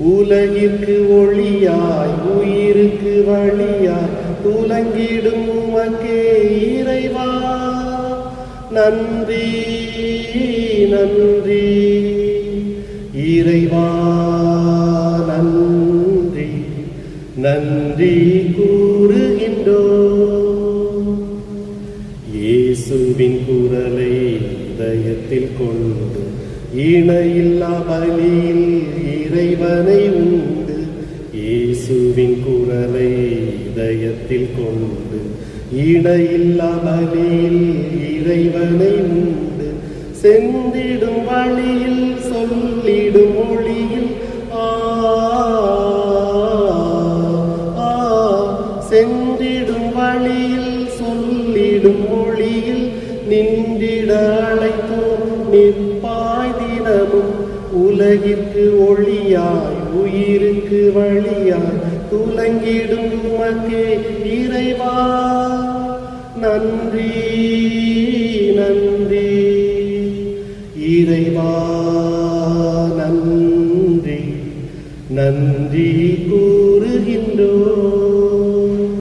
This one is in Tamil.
உலகிற்கு ஒளியாய் உயிருக்கு வழியாய் உலங்கிடும் உமக்கே இறைவா. நன்றி நன்றி. இறைவா நன்றி. நன்றி கூறுகின்றோ இயேசுவின் குரலை இதயத்தில் கொண்டு இணையில்லா பலியில் இறைவனை உண்டு. இயேசுவின் குரலை இதயத்தில் கொண்டு. இணையில்லா பலியில் இறைவனை உண்டு. செந்திடும் வழியில் சொல்லிடும் மொழியில் ஆ ஆ, சென்றிடும் வழியில் சொல்லிடும் மொழியில் நின்றிட அழைத்தோம் நிற்பாய் தினமும் உலகிற்கு ஒளியாய் உயிருக்கு வழியாய் துலங்கிடும் உமக்கே இறைவா. நன்றி நன்றி. இறைவா நன்றி. நன்றி கூறுகின்ற